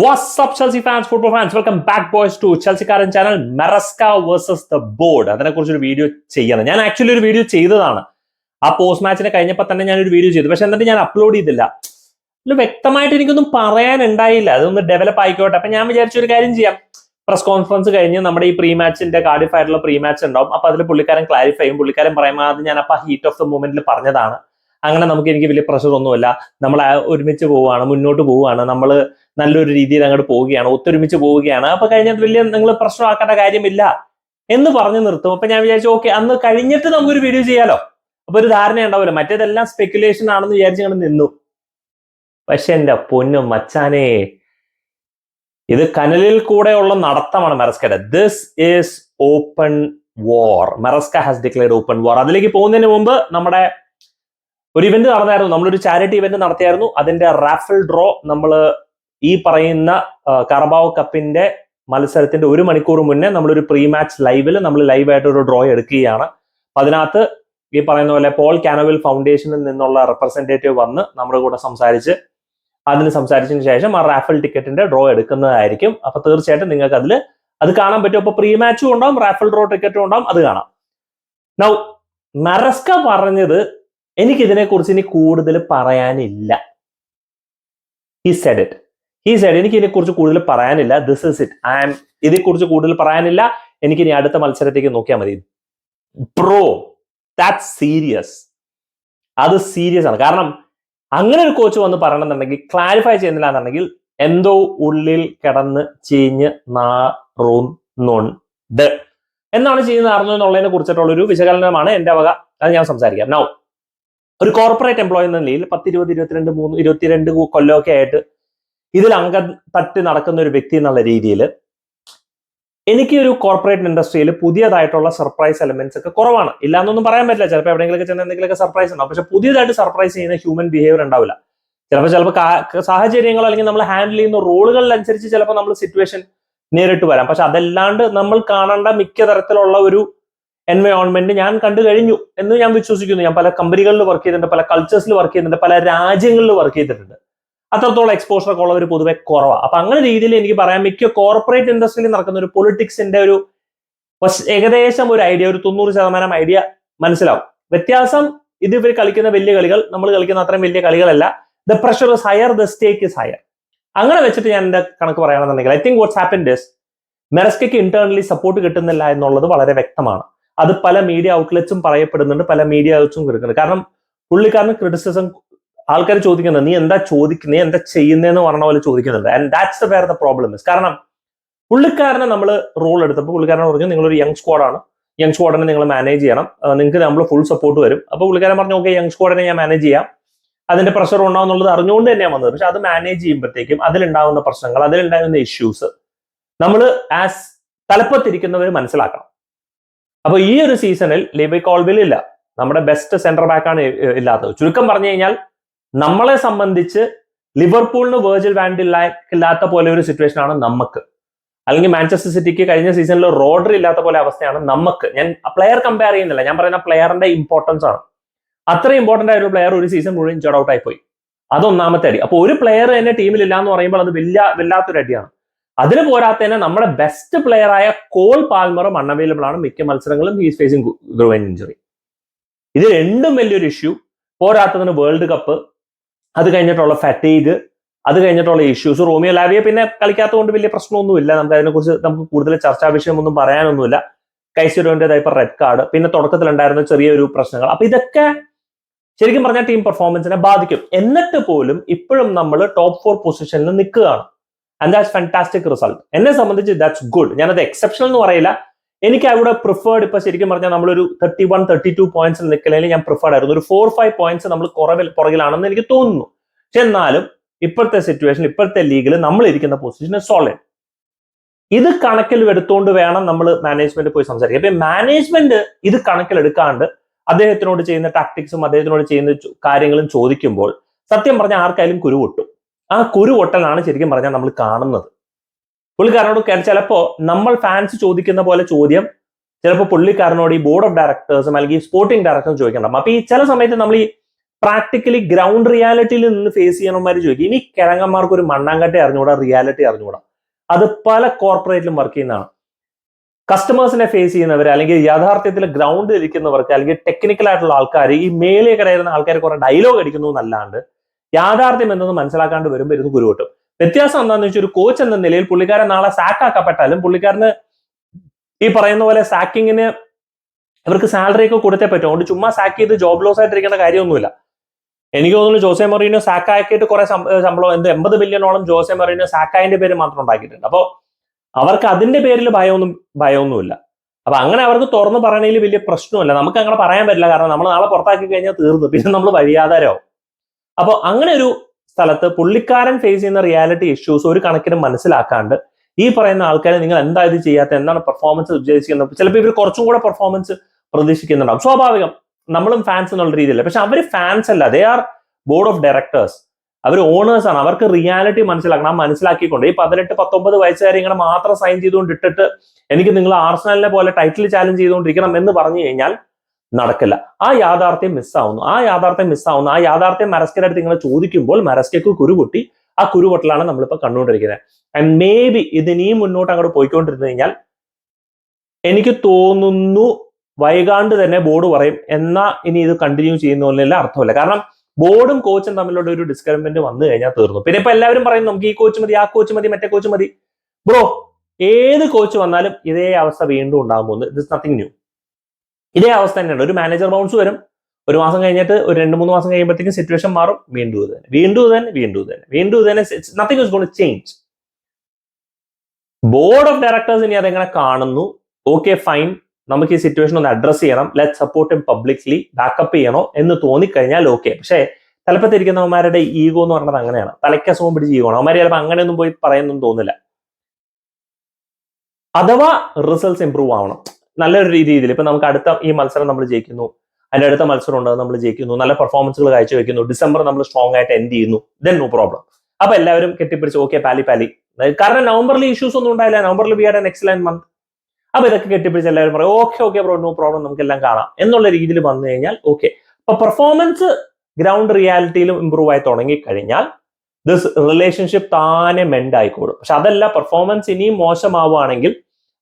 WhatsApp Chelsea fans football fans welcome back boys to ചെൽസിക്കാരൻ channel Maresca versus the board അതിനെ കുറിച്ച് ഒരു video ചെയ്യണം ഞാൻ ആക്ച്വലി ഒരു വീഡിയോ ചെയ്തതാണ്. ആ പോസ്റ്റ് മാച്ചിനെ കഴിഞ്ഞപ്പോൾ തന്നെ ഞാൻ ഒരു വീഡിയോ ചെയ്തു. പക്ഷെ എന്നിട്ട് ഞാൻ അപ്ലോഡ് ചെയ്തില്ല. വ്യക്തമായിട്ട് എനിക്കൊന്നും പറയാനുണ്ടായില്ല. അതൊന്ന് ഡെവലപ്പ് ആയിക്കോട്ടെ. അപ്പൊ ഞാൻ വിചാരിച്ച ഒരു കാര്യം ചെയ്യാം. പ്രസ് കോൺഫറൻസ് കഴിഞ്ഞ് നമ്മുടെ ഈ പ്രീ മാച്ചിന്റെ കാർഡിഫ് ആയിട്ടുള്ള പ്രീ മാച്ച് ഉണ്ടാവും. അപ്പൊ അതിൽ പുള്ളിക്കാരൻ ക്ലാരിഫൈ ചെയ്യും. പുള്ളിക്കാരൻ പറയുമ്പോൾ അത് ഞാൻ അപ്പൊ ഹീറ്റ് ഓഫ് ദ മൂമെന്റിൽ പറഞ്ഞതാണ്. അങ്ങനെ നമുക്ക് എനിക്ക് വലിയ പ്രഷർ ഒന്നുമില്ല. നമ്മൾ ഒരുമിച്ച് പോവുകയാണ് മുന്നോട്ട് പോവുകയാണ്. നമ്മൾ നല്ലൊരു രീതിയിൽ അങ്ങോട്ട് പോവുകയാണ് ഒത്തൊരുമിച്ച് പോവുകയാണ്. അപ്പൊ കഴിഞ്ഞിട്ട് വലിയ നിങ്ങൾ പ്രശ്നമാക്കേണ്ട കാര്യമില്ല എന്ന് പറഞ്ഞു നിർത്തും. അപ്പൊ ഞാൻ വിചാരിച്ചു ഓക്കെ അന്ന് കഴിഞ്ഞിട്ട് നമുക്കൊരു വീഡിയോ ചെയ്യാലോ? അപ്പൊ ഒരു ധാരണ ഉണ്ടാവില്ല മറ്റേതെല്ലാം സ്പെക്കുലേഷൻ ആണെന്ന് വിചാരിച്ചു ഞങ്ങൾ നിന്നു. പക്ഷെ എന്റെ പൊന്നും മച്ചാനെ ഇത് കനലിൽ കൂടെയുള്ള നടത്തമാണ് മെറസ്കയുടെ. This is open war Maresca has declared open war അതിലേക്ക് പോകുന്നതിന് മുമ്പ് നമ്മുടെ ഒരു ഇവന്റ് നടന്നായിരുന്നു. നമ്മളൊരു ചാരിറ്റി ഇവന്റ് നടത്തിയായിരുന്നു. അതിന്റെ റാഫൽ ഡ്രോ നമ്മൾ ഈ പറയുന്ന കറബാവ് കപ്പിന്റെ മത്സരത്തിന്റെ ഒരു മണിക്കൂർ മുന്നേ നമ്മളൊരു പ്രീ മാച്ച് ലൈവിൽ നമ്മൾ ലൈവായിട്ട് ഒരു ഡ്രോ എടുക്കുകയാണ്. അതിനകത്ത് ഈ പറയുന്ന പോലെ പോൾ കാനോവിൽ ഫൗണ്ടേഷനിൽ നിന്നുള്ള റെപ്രസെന്റേറ്റീവ് വന്ന് നമ്മുടെ കൂടെ സംസാരിച്ച് അതിന് സംസാരിച്ചതിന് ശേഷം ആ റാഫൽ ടിക്കറ്റിന്റെ ഡ്രോ എടുക്കുന്നതായിരിക്കും. അപ്പൊ തീർച്ചയായിട്ടും നിങ്ങൾക്ക് അതിൽ അത് കാണാൻ പറ്റും. അപ്പൊ പ്രീ മാച്ചും ഉണ്ടാവും റാഫൽ ഡ്രോ ടിക്കറ്റും ഉണ്ടാവും അത് കാണാം. നൗ മറസ്ക പറഞ്ഞത് എനിക്കിതിനെ ഇതിനെക്കുറിച്ച് ഇനി കൂടുതൽ പറയാനില്ല. He said it he said എനിക്ക് ഇതിനെക്കുറിച്ച് കൂടുതൽ പറയാനില്ല. This is it I am ഇതിനെക്കുറിച്ച് കൂടുതൽ പറയാനില്ല. എനിക്ക് ഇനി അടുത്ത മത്സരത്തേക്ക് നോക്കിയാൽ മതി. ബ്രോ ദാറ്റ് സീരിയസ് അത് സീരിയസ് ആണ്. കാരണം അങ്ങനെ ഒരു കോച്ച് വന്ന് പറയണമെന്നുണ്ടെങ്കിൽ ക്ലാരിഫൈ ചെയ്യുന്നില്ല എന്നുണ്ടെങ്കിൽ എന്തോ ഉള്ളിൽ കിടന്ന് ചീഞ്ഞ് നാറുന്നുണ്ട് എന്നാണ് ചീഞ്ഞ് നാറുന്നു എന്നുള്ളതിനെ കുറിച്ചിട്ടുള്ള ഒരു വിശകലനമാണ് എന്റെ വക. അത് ഞാൻ സംസാരിക്കാം. നൗ ഒരു കോർപ്പറേറ്റ് എംപ്ലോയി എന്ന നിലയിൽ പത്ത് ഇരുപത് ഇരുപത്തിരണ്ട് മൂന്ന് ഇരുപത്തിരണ്ട് കൊല്ലമൊക്കെ ആയിട്ട് ഇതിൽ അംഗം തട്ടി നടക്കുന്ന ഒരു വ്യക്തി എന്നുള്ള രീതിയിൽ എനിക്ക് ഒരു കോർപ്പറേറ്റ് ഇൻഡസ്ട്രിയിൽ പുതിയതായിട്ടുള്ള സർപ്രൈസ് എലമെന്റ്സ് ഒക്കെ കുറവാണ്. ഇല്ല എന്നൊന്നും പറയാൻ പറ്റില്ല. ചിലപ്പോൾ എവിടെയെങ്കിലും ചെന്ന് എന്തെങ്കിലുമൊക്കെ സർപ്രൈസ് ഉണ്ടാവും. പക്ഷെ പുതിയതായിട്ട് സർപ്രൈസ് ചെയ്യുന്ന ഹ്യൂമൻ ബിഹേവിയർ ഉണ്ടാവില്ല. ചിലപ്പോൾ ചിലപ്പോൾ സാഹചര്യങ്ങൾ അല്ലെങ്കിൽ നമ്മൾ ഹാൻഡിൽ ചെയ്യുന്ന റോളുകളിലനുസരിച്ച് ചിലപ്പോൾ നമ്മൾ സിറ്റുവേഷൻ നേരിട്ട് വരാം. പക്ഷെ അതല്ലാണ്ട് നമ്മൾ കാണേണ്ട മിക്ക തരത്തിലുള്ള ഒരു എൻവയോൺമെന്റ് ഞാൻ കണ്ടു കഴിഞ്ഞു എന്ന് ഞാൻ വിശ്വസിക്കുന്നു. ഞാൻ പല കമ്പനികളിൽ വർക്ക് ചെയ്തിട്ടുണ്ട് പല കൾച്ചേഴ്സിൽ വർക്ക് ചെയ്തിട്ടുണ്ട് പല രാജ്യങ്ങളിൽ വർക്ക് ചെയ്തിട്ടുണ്ട്. അത്രത്തോളം എക്സ്പോഷർ ഒക്കെ ഉള്ളവർ പൊതുവെ കുറവാണ് അപ്പൊ അങ്ങനെ രീതിയിൽ എനിക്ക് പറയാം മിക്ക കോർപ്പറേറ്റ് ഇൻഡസ്ട്രിയിൽ നടക്കുന്ന ഒരു പൊളിറ്റിക്സിന്റെ ഒരു ഏകദേശം ഒരു ഐഡിയ ഒരു തൊണ്ണൂറ് ശതമാനം ഐഡിയ മനസ്സിലാവും. വ്യത്യാസം ഇത് ഇവർ കളിക്കുന്ന വലിയ കളികൾ നമ്മൾ കളിക്കുന്ന അത്രയും വലിയ കളികളല്ല. The pressure is higher the stake is higher അങ്ങനെ വെച്ചിട്ട് ഞാൻ എന്റെ കണക്ക് പറയുകയാണെന്നുണ്ടെങ്കിൽ I think what's happen there's മെറസ്കയ്ക്ക് internally support കിട്ടുന്നില്ല എന്നുള്ളത് വളരെ വ്യക്തമാണ്. അത് പല മീഡിയ ഔട്ട്ലെറ്റ്സും പറയപ്പെടുന്നുണ്ട് പല മീഡിയ ഔട്ട്സും കൊടുക്കുന്നുണ്ട്. കാരണം പുള്ളിക്കാരന് ക്രിറ്റിസിസം ആൾക്കാർ ചോദിക്കുന്നത് നീ എന്താ ചോദിക്കുന്നത് നീ എന്താ ചെയ്യുന്നതെന്ന് പറഞ്ഞ പോലെ ചോദിക്കുന്നുണ്ട്. And that's the where the problem is കാരണം പുള്ളിക്കാരനെ നമ്മൾ റോൾ എടുത്തപ്പോൾ പുള്ളിക്കാരനെ പറഞ്ഞു നിങ്ങളൊരു യങ് സ്ക്വാഡാണ് യങ് സ്ക്വാഡിനെ നിങ്ങൾ മാനേജ് ചെയ്യണം. നിങ്ങൾക്ക് നമ്മൾ ഫുൾ സപ്പോർട്ട് വരും. അപ്പോൾ പുള്ളിക്കാരൻ പറഞ്ഞു ഓക്കെ യങ് സ്ക്വാഡിനെ ഞാൻ മാനേജ് ചെയ്യാം. അതിന്റെ പ്രഷർ ഉണ്ടാവും എന്നുള്ളത് അറിഞ്ഞുകൊണ്ട് തന്നെയാണ് വന്നത്. പക്ഷെ അത് മാനേജ് ചെയ്യുമ്പോഴത്തേക്കും അതിലുണ്ടാകുന്ന പ്രശ്നങ്ങൾ അതിലുണ്ടാകുന്ന ഇഷ്യൂസ് നമ്മൾ ആസ് തലപ്പത്തിരിക്കുന്നവർ മനസ്സിലാക്കണം. അപ്പോൾ ഈ ഒരു സീസണിൽ ലിബി കോൾവിൽ ഇല്ല. നമ്മുടെ ബെസ്റ്റ് സെന്റർ ബാക്കാണ് ഇല്ലാത്തത്. ചുരുക്കം പറഞ്ഞു കഴിഞ്ഞാൽ നമ്മളെ സംബന്ധിച്ച് ലിവർപൂളിന് വേർജിൽ വാൻഡിൽ ഇല്ലാത്ത പോലെ ഒരു സിറ്റുവേഷൻ ആണ് നമുക്ക് അല്ലെങ്കിൽ മാഞ്ചസ്റ്റർ സിറ്റിക്ക് കഴിഞ്ഞ സീസണിൽ റോഡർ ഇല്ലാത്ത പോലെ അവസ്ഥയാണ് നമുക്ക് ഞാൻ പ്ലെയർ കമ്പയർ ചെയ്യുന്നില്ല. ഞാൻ പറയുന്ന പ്ലെയറിന്റെ ഇമ്പോർട്ടൻസ് ആണ്. അത്ര ഇമ്പോർട്ടന്റ് ആയൊരു പ്ലെയർ ഒരു സീസൺ മുഴുവൻ ജഡ് ഔട്ട് ആയി പോയി. അതൊന്നാമത്തെ അടി. അപ്പോൾ ഒരു പ്ലെയർ തന്നെ ടീമിൽ ഇല്ല എന്ന് പറയുമ്പോൾ അത് വലിയ വല്ലാത്തൊരു അടിയാണ്. അതിന് പോരാത്തതിന് നമ്മുടെ ബെസ്റ്റ് പ്ലെയർ ആയ കോൾ പാൽമറും അൺഅവൈലബിൾ ആണ്. മിക്ക മത്സരങ്ങളും ഹീസ് ഫേസിംഗ് ഗ്രോവൻ ഇഞ്ചുറി ഇത് രണ്ടും വലിയൊരു ഇഷ്യൂ പോരാത്തതിന് വേൾഡ് കപ്പ് അത് കഴിഞ്ഞിട്ടുള്ള ഫറ്റീഗ് അത് കഴിഞ്ഞിട്ടുള്ള ഇഷ്യൂസ് റോമിയോ ലാവിയെ പിന്നെ കളിക്കാത്തതുകൊണ്ട് വലിയ പ്രശ്നമൊന്നുമില്ല. നമുക്ക് അതിനെക്കുറിച്ച് നമുക്ക് കൂടുതൽ ചർച്ചാ വിഷയമൊന്നും പറയാനൊന്നുമില്ല. കൈസിഡോന്റേതായ ഇപ്പൊ റെഡ് കാർഡ് പിന്നെ തുടക്കത്തിലുണ്ടായിരുന്ന ചെറിയൊരു പ്രശ്നങ്ങൾ. അപ്പൊ ഇതൊക്കെ ശരിക്കും പറഞ്ഞാൽ ടീം പെർഫോമൻസിനെ ബാധിക്കും. എന്നിട്ട് പോലും ഇപ്പോഴും നമ്മൾ ടോപ്പ് ഫോർ പൊസിഷനിൽ നിൽക്കുകയാണ്. ആൻഡ് ദാറ്റ്സ് ഫാന്റാസ്റ്റിക് റിസൾട്ട് എന്നെ സംബന്ധിച്ച് ദാറ്റ്സ് ഗുഡ് ഞാനത് എക്സെപ്ഷണൽ എന്ന് പറയില്ല. എനിക്ക് അവിടെ പ്രിഫേർഡ് ഇപ്പൊ ശരിക്കും പറഞ്ഞാൽ നമ്മളൊരു തേർട്ടി വൺ തേർട്ടി ടു പോയിന്റ്സിൽ നിൽക്കലയിൽ ഞാൻ പ്രിഫേർഡ് ആയിരുന്നു. ഒരു ഫോർ ഫൈവ് പോയിന്റ്സ് നമ്മൾ കുറവിൽ പുറകിലാണെന്ന് എനിക്ക് തോന്നുന്നു. പക്ഷെ എന്നാലും ഇപ്പോഴത്തെ സിറ്റുവേഷൻ ഇപ്പോഴത്തെ ലീഗിൽ നമ്മൾ ഇരിക്കുന്ന പൊസിഷൻ സോളിഡ് ഇത് കണക്കിൽ എടുത്തുകൊണ്ട് വേണം നമ്മൾ മാനേജ്മെന്റ് പോയി സംസാരിക്കുക അപ്പൊ മാനേജ്മെന്റ് ഇത് കണക്കിലെടുക്കാണ്ട് അദ്ദേഹത്തിനോട് ചെയ്യുന്ന ടാക്ടിക്സും അദ്ദേഹത്തിനോട് ചെയ്യുന്ന കാര്യങ്ങളും ചോദിക്കുമ്പോൾ സത്യം പറഞ്ഞാൽ ആർക്കായാലും കുരു പൊട്ടും. ആ കുരു പൊട്ടലാണ് ശരിക്കും പറഞ്ഞാൽ നമ്മൾ കാണുന്നത്. പുള്ളിക്കാരനോട് ചിലപ്പോ നമ്മൾ ഫാൻസ് ചോദിക്കുന്ന പോലെ ചോദ്യം ചിലപ്പോൾ പുള്ളിക്കാരനോട് ഈ ബോർഡ് ഓഫ് ഡയറക്ടേഴ്സും അല്ലെങ്കിൽ സ്പോർട്ടിംഗ് ഡയറക്ടറും ചോദിക്കണം അപ്പൊ ഈ ചില സമയത്ത് നമ്മൾ ഈ പ്രാക്ടിക്കലി ഗ്രൗണ്ട് റിയാലിറ്റിയിൽ നിന്ന് ഫേസ് ചെയ്യണമാർ ചോദിക്കും ഇനി കിഴങ്ങന്മാർക്ക് ഒരു മണ്ണാങ്കട്ടെ അറിഞ്ഞുകൂടാ? റിയാലിറ്റി അറിഞ്ഞുകൂടാ? അത് പല കോർപ്പറേറ്റിലും വർക്ക് ചെയ്യുന്നതാണ്. കസ്റ്റമേഴ്സിനെ ഫേസ് ചെയ്യുന്നവർ അല്ലെങ്കിൽ യാഥാർത്ഥ്യത്തിൽ ഗ്രൗണ്ടിൽ ഇരിക്കുന്നവർക്ക് അല്ലെങ്കിൽ ടെക്നിക്കൽ ആയിട്ടുള്ള ആൾക്കാർ ഈ മേലെ കിടയിരുന്ന ആൾക്കാർ കുറെ ഡയലോഗ് അടിക്കുന്നു എന്നല്ലാണ്ട് യാഥാർത്ഥ്യം എന്തെന്ന് മനസ്സിലാക്കാണ്ട് വരുമ്പോൾ ഇരുന്ന് കുരുവട്ടും വ്യത്യാസം എന്താണെന്ന് വെച്ചാൽ ഒരു കോച്ച് എന്ന നിലയിൽ പുള്ളിക്കാരൻ നാളെ സാക്ക് ആക്കപ്പെട്ടാലും പുള്ളിക്കാരന് ഈ പറയുന്ന പോലെ സാക്കിങ്ങിന് അവർക്ക് സാലറി ഒക്കെ കൊടുത്തേ പറ്റും. അതുകൊണ്ട് ചുമ്മാ സാക്ക് ചെയ്ത് ജോബ് ലോസ് ആയിട്ടിരിക്കേണ്ട കാര്യമൊന്നുമില്ല. എനിക്ക് തോന്നുന്നു ജോസെ മൊറീനോ സാക്കാക്കിയിട്ട് കുറെ ശമ്പളം എന്ത് എൺപത് ബില്യണോളം ജോസെ മൊറീനോ സാക്കായന്റെ പേര് മാത്രം ഉണ്ടാക്കിയിട്ടുണ്ട്. അപ്പോൾ അവർക്ക് അതിന്റെ പേരിൽ ഭയമൊന്നും ഭയമൊന്നുമില്ല. അപ്പൊ അങ്ങനെ അവർക്ക് തുറന്ന് പറയണതിൽ വലിയ പ്രശ്നമില്ല. നമുക്ക് അങ്ങനെ പറയാൻ പറ്റില്ല. കാരണം നമ്മൾ നാളെ പുറത്താക്കി കഴിഞ്ഞാൽ തീർന്നു. പിന്നെ നമ്മൾ വഴിയാധാരമാവും. അപ്പോൾ അങ്ങനെ ഒരു സ്ഥലത്ത് പുള്ളിക്കാരൻ ഫേസ് ചെയ്യുന്ന റിയാലിറ്റി ഇഷ്യൂസ് ഒരു കണക്കിന് മനസ്സിലാക്കാണ്ട് ഈ പറയുന്ന ആൾക്കാരെ നിങ്ങൾ എന്താ ഇത് ചെയ്യാത്ത എന്താണ് പെർഫോമൻസ് ഉദ്ദേശിക്കുന്നത്? ചിലപ്പോൾ ഇവർ കുറച്ചും കൂടെ പെർഫോമൻസ് പ്രതീക്ഷിക്കുന്നുണ്ടാവും. സ്വാഭാവികം. നമ്മളും ഫാൻസ് എന്നുള്ള രീതിയിലല്ല പക്ഷെ അവർ ഫാൻസ് അല്ല. They are board of directors our owners ആണ്. അവർക്ക് റിയാലിറ്റി മനസ്സിലാക്കണം. മനസ്സിലാക്കിക്കൊണ്ട് ഈ പതിനെട്ട് പത്തൊമ്പത് വയസ്സുകാരെ ഇങ്ങനെ മാത്രം സൈൻ ചെയ്തുകൊണ്ട് ഇട്ടിട്ട് എനിക്ക് നിങ്ങൾ ആർസണലിനെ പോലെ ടൈറ്റിൽ ചാലഞ്ച് ചെയ്തുകൊണ്ടിരിക്കണം എന്ന് പറഞ്ഞു കഴിഞ്ഞാൽ നടക്കില്ല. ആ യാഥാർത്ഥ്യം മിസ്സാവുന്നു ആ യാഥാർത്ഥ്യം മിസ്സാവുന്നു ആ യാഥാർത്ഥ്യം മരസ്കരടുത്ത് നിങ്ങൾ ചോദിക്കുമ്പോൾ മരസ്കയ്ക്ക് കുരുപൊട്ടി ആ കുരുപൊട്ടലാണ് നമ്മളിപ്പോൾ കണ്ടുകൊണ്ടിരിക്കുന്നത്. ആൻഡ് മേ ബി ഇതിനെയും മുന്നോട്ട് അങ്ങോട്ട് പോയിക്കൊണ്ടിരുന്നു കഴിഞ്ഞാൽ എനിക്ക് തോന്നുന്നു വൈകാണ്ട് തന്നെ ബോർഡ് പറയും. എന്നാ ഇനി ഇത് കണ്ടിന്യൂ ചെയ്യുന്നതിൽ അർത്ഥമില്ല. കാരണം ബോർഡും കോച്ചും തമ്മിലുള്ള ഒരു ഡിസ്കർമെന്റ് വന്നു കഴിഞ്ഞാൽ തീർന്നു. പിന്നെ ഇപ്പൊ എല്ലാവരും പറയും നമുക്ക് ഈ കോച്ച് മതി ആ കോച്ച് മതി മറ്റേ കോച്ച് മതി. ബ്രോ ഏത് കോച്ച് വന്നാലും ഇതേ അവസ്ഥ വീണ്ടും ഉണ്ടാകുമ്പോൾ ദിസ് നത്തിങ് ന്യൂ ഇതേ അവസ്ഥ തന്നെയാണ്. ഒരു മാനേജർ ബൗൺസ് വരും. ഒരു മാസം കഴിഞ്ഞിട്ട് ഒരു രണ്ട് മൂന്ന് മാസം കഴിയുമ്പോഴത്തേക്കും സിറ്റുവേഷൻ മാറും. വീണ്ടും ഇത് തന്നെ. വീണ്ടും തന്നെ. വീണ്ടും തന്നെ. വീണ്ടും തന്നെ. Nothing change board of directors ഇനി അതെങ്ങനെ കാണുന്നു? ഓക്കെ ഫൈൻ നമുക്ക് ഈ സിറ്റുവേഷൻ ഒന്ന് അഡ്രസ് ചെയ്യണം. Let support him publicly back up ചെയ്യണോ എന്ന് തോന്നിക്കഴിഞ്ഞാൽ ഓക്കെ പക്ഷേ തലപ്പത്തിരിക്കുന്നവന്മാരുടെ ഈഗോ എന്ന് പറഞ്ഞത് അങ്ങനെയാണ്. തലയ്ക്കസുഖം പിടിച്ച് ഈഗോ ആണ് അവന്മാർ ചിലപ്പോൾ അങ്ങനെയൊന്നും പോയി പറയുന്നൊന്നും തോന്നില്ല. അഥവാ റിസൾട്ട്സ് ഇമ്പ്രൂവ് ആവണം. നല്ലൊരു രീതിയിൽ. ഇപ്പൊ നമുക്ക് അടുത്ത ഈ മത്സരം നമ്മൾ ജയിക്കുന്നു. അതിന്റെ അടുത്ത മത്സരം ഉണ്ട് നമ്മൾ ജയിക്കുന്നു. നല്ല പെർഫോമൻസുകൾ കാഴ്ചവെക്കുന്നു ഡിസംബർ നമ്മൾ സ്ട്രോങ് ആയിട്ട് എൻഡ് ചെയ്യുന്നു. ദെൻ നോ പ്രോബ്ലം അപ്പൊ എല്ലാവരും കെട്ടിപ്പിടിച്ച് ഓക്കെ പാലി പാലി കാരണം നവംബറിൽ ഇഷ്യൂസ് ഒന്നും ഉണ്ടായില്ല. നവംബറിൽ we are an excellent month അപ്പൊ ഇതൊക്കെ കെട്ടിപ്പിടിച്ച് എല്ലാവരും പറയും okay okay bro no problem നമുക്ക് എല്ലാം കാണാം. എന്നുള്ള രീതിയിൽ വന്നു കഴിഞ്ഞാൽ ഓക്കെ അപ്പൊ പെർഫോമൻസ് ഗ്രൗണ്ട് റിയാലിറ്റിയിലും ഇമ്പ്രൂവ് ആയി തുടങ്ങി കഴിഞ്ഞാൽ ദിസ് റിലേഷൻഷിപ്പ് താനെ മെൻഡ് ആയിക്കോളും. പക്ഷെ അതല്ല പെർഫോമൻസ് ഇനിയും മോശമാവുകയാണെങ്കിൽ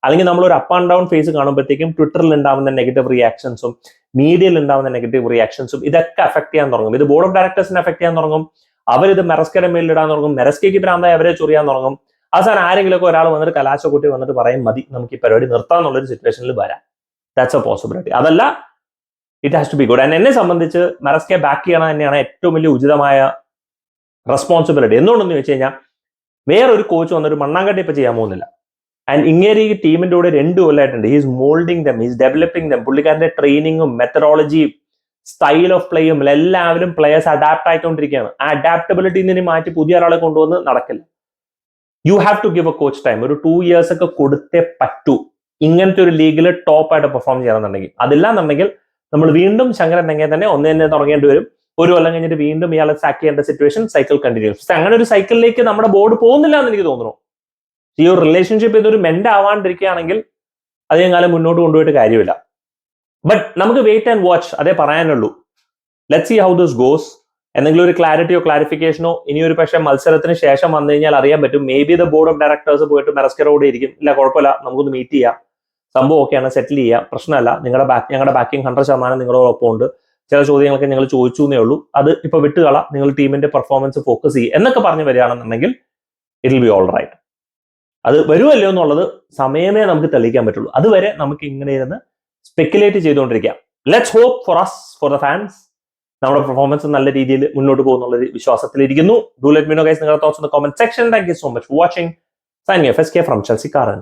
അല്ലെങ്കിൽ നമ്മൾ ഒരു അപ്പ് ആൻഡ് ഡൗൺ ഫേസ് കാണുമ്പോഴത്തേക്കും ട്വിറ്ററിൽ ഉണ്ടാവുന്ന നെഗറ്റീവ് റിയാക്ഷൻസും മീഡിയയിൽ ഉണ്ടാവുന്ന നെഗറ്റീവ് റിയാക്ഷൻസും ഇതൊക്കെ അഫക്ട് ചെയ്യാൻ തുടങ്ങും. ഇത് ബോർഡ് ഓഫ് ഡയറക്ടേഴ്സിനെ അഫക്ട് ചെയ്യാൻ തുടങ്ങും. അവരിത് മെറസ്കയുടെ മേലിൽ ഇടാൻ തുടങ്ങും. മെറസ്കയ്ക്ക് ഭ്രാന്തായി അവരെ ചൊറിയാൻ തുടങ്ങും. അവസാനം ആരെങ്കിലുമൊക്കെ ഒരാൾ വന്നിട്ട് കലാശ കൂട്ടി വന്നിട്ട് പറയും മതി നമുക്ക് ഈ പരിപാടി നിർത്താം എന്നുള്ളൊരു സിറ്റുവേഷനിൽ വരാം. ദാറ്റ്സ് എ പോസിബിലിറ്റി അതല്ല it has to be good and എന്നെ സംബന്ധിച്ച് മെറസ്കെ ബാക്ക് ചെയ്യണം തന്നെയാണ് ഏറ്റവും വലിയ ഉചിതമായ റെസ്പോൺസിബിലിറ്റി എന്തുകൊണ്ടെന്ന് വെച്ച് കഴിഞ്ഞാൽ വേറൊരു കോച്ച് വന്നൊരു മണ്ണാങ്കട്ടി ഇപ്പം ചെയ്യാൻ പോകുന്നില്ല. ആൻഡ് ഇങ്ങനെ ഈ ടീമിന്റെ കൂടെ രണ്ട് കൊല്ലമായിട്ടുണ്ട് he's moulding them he's developing them പുള്ളിക്കാരന്റെ ട്രെയിനിങ്ങും മെത്തഡോളജിയും സ്റ്റൈൽ ഓഫ് പ്ലേയും എല്ലാവരും പ്ലേയേഴ്സ് അഡാപ്റ്റ് ആയിക്കൊണ്ടിരിക്കുകയാണ്. ആ അഡാപ്റ്റബിലിറ്റി നിന്ന് മാറ്റി പുതിയ ഒരാളെ കൊണ്ടുവന്ന് നടക്കില്ല. You have to give a coach time ഒരു ടു ഇയേഴ്സ് ഒക്കെ കൊടുത്തേ പറ്റൂ. ഇങ്ങനത്തെ ഒരു ലീഗിൽ ടോപ്പ് ആയിട്ട് പെർഫോം ചെയ്യണമെന്നുണ്ടെങ്കിൽ. അതില്ലാന്നുണ്ടെങ്കിൽ നമ്മൾ വീണ്ടും ശങ്കരൻ തെങ്ങെ തന്നെ ഒന്ന് തന്നെ തുടങ്ങേണ്ടി വരും. ഒരു കൊല്ലം കഴിഞ്ഞിട്ട് വീണ്ടും ഇയാളെ സാക്ക് ചെയ്യേണ്ട സിറ്റുവേഷൻ സൈക്കിൾ കണ്ടിന്യൂസ് അങ്ങനെ ഒരു സൈക്കിളിലേക്ക് നമ്മുടെ ബോർഡ് പോകുന്നില്ല എന്ന് എനിക്ക് തോന്നുന്നു. ഈ ഒരു റിലേഷൻഷിപ്പ് ഇതൊരു മെൻഡ് ആവാണ്ടിരിക്കുകയാണെങ്കിൽ അധികം കാലം മുന്നോട്ട് കൊണ്ടുപോയിട്ട് കാര്യമില്ല. ബട്ട് നമുക്ക് വെയിറ്റ് ആൻഡ് വാച്ച് അതേ പറയാനുള്ളൂ. Let see how this goes എന്തെങ്കിലും ഒരു ക്ലാരിറ്റിയോ ക്ലാരിഫിക്കേഷനോ ഇനി ഒരു പക്ഷേ മത്സരത്തിന് ശേഷം വന്നു കഴിഞ്ഞാൽ അറിയാൻ പറ്റും. Maybe the board of directors പോയിട്ട് മെറസ്കറോടെ ഇരിക്കും. ഇല്ല കുഴപ്പമില്ല. നമുക്കൊന്ന് മീറ്റ് ചെയ്യാം. സംഭവം ഒക്കെയാണ് സെറ്റിൽ ചെയ്യാം. പ്രശ്നമല്ല. നിങ്ങളുടെ ബാക്ക് ഞങ്ങളുടെ ബാക്കിംഗ് ഹൺഡ്രഡ് ശതമാനം നിങ്ങളോടൊപ്പം ഉണ്ട് ചില ചോദ്യങ്ങളൊക്കെ ഞങ്ങൾ ചോദിച്ചു എന്നേ ഉള്ളൂ. അത് ഇപ്പൊ വിട്ടുകള. നിങ്ങൾ ടീമിന്റെ പെർഫോമൻസ് ഫോക്കസ് ചെയ്യുക എന്നൊക്കെ പറഞ്ഞു വരികയാണെന്നുണ്ടെങ്കിൽ it will be all right അത് വരുമല്ലോ എന്നുള്ളത് സമയമേ നമുക്ക് തെളിയിക്കാൻ പറ്റുള്ളൂ. അതുവരെ നമുക്ക് ഇങ്ങനെ ഇരുന്ന് speculate ചെയ്തുകൊണ്ടിരിക്കാം. Let's hope for us for the fans നമ്മുടെ പെർഫോമൻസ് നല്ല രീതിയിൽ മുന്നോട്ട് പോകുന്നുള്ള വിശ്വാസത്തിലിരിക്കുന്നു. Do let me know guys നിങ്ങളുടെ thoughts in the comment section thank you so much watching signing F S K from Chelsea കാരൻ